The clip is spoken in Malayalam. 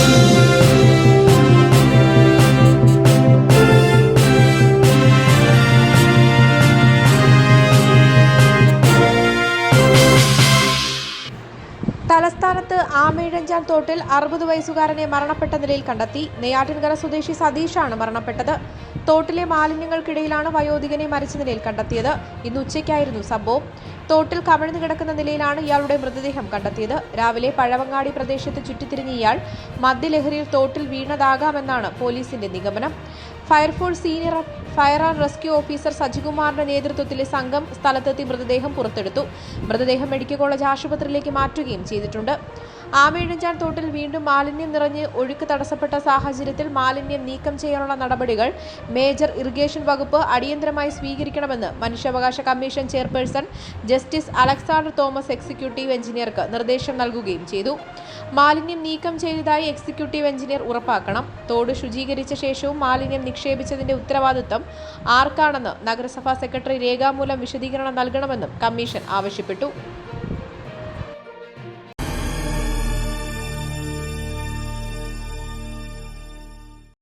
Thank you. തലസ്ഥാനത്ത് ആമേഴഞ്ചാൻ തോട്ടിൽ അറുപത് വയസ്സുകാരനെ മരണപ്പെട്ട നിലയിൽ കണ്ടെത്തി. നെയ്യാറ്റിൻകര സ്വദേശി സതീഷാണ് മരണപ്പെട്ടത്. തോട്ടിലെ മാലിന്യങ്ങൾക്കിടയിലാണ് വയോധികനെ മരിച്ച നിലയിൽ കണ്ടെത്തിയത്. ഇന്ന് ഉച്ചയ്ക്കായിരുന്നു സംഭവം. തോട്ടിൽ കമിഴ്ന്നു കിടക്കുന്ന നിലയിലാണ് ഇയാളുടെ മൃതദേഹം കണ്ടെത്തിയത്. രാവിലെ പഴവങ്ങാടി പ്രദേശത്ത് ചുറ്റിത്തിരിഞ്ഞ ഇയാൾ മദ്യലഹരിയിൽ തോട്ടിൽ വീണതാകാമെന്നാണ് പോലീസിന്റെ നിഗമനം. Fire force senior fire and rescue officer സജികുമാറിന്റെ നേതൃത്വത്തിലെ സംഘം സ്ഥലത്തെത്തി മൃതദേഹം പുറത്തെടുത്തു. മൃതദേഹം മെഡിക്കൽ കോളേജ് ആശുപത്രിയിലേക്ക് മാറ്റുകയും ചെയ്തിട്ടുണ്ട്. ആമയിഴഞ്ചാൻ തോട്ടിൽ വീണ്ടും മാലിന്യം നിറഞ്ഞ് ഒഴുക്ക് തടസ്സപ്പെട്ട സാഹചര്യത്തിൽ മാലിന്യം നീക്കം ചെയ്യാനുള്ള നടപടികൾ മേജർ ഇറിഗേഷൻ വകുപ്പ് അടിയന്തരമായി സ്വീകരിക്കണമെന്ന് മനുഷ്യാവകാശ commission chairperson justice Alexander Thomas executive എഞ്ചിനീയർക്ക് നിർദ്ദേശം നൽകുകയും ചെയ്തു. മാലിന്യം നീക്കം ചെയ്തതായി എക്സിക്യൂട്ടീവ് എഞ്ചിനീയർ ഉറപ്പാക്കണം. തോട് ശുചീകരിച്ച ശേഷവും മാലിന്യം നിക്ഷേപിച്ചതിന്റെ ഉത്തരവാദിത്തം ആർക്കാണെന്ന് നഗരസഭാ സെക്രട്ടറി രേഖാമൂലം വിശദീകരണം നൽകണമെന്നും കമ്മീഷൻ ആവശ്യപ്പെട്ടു.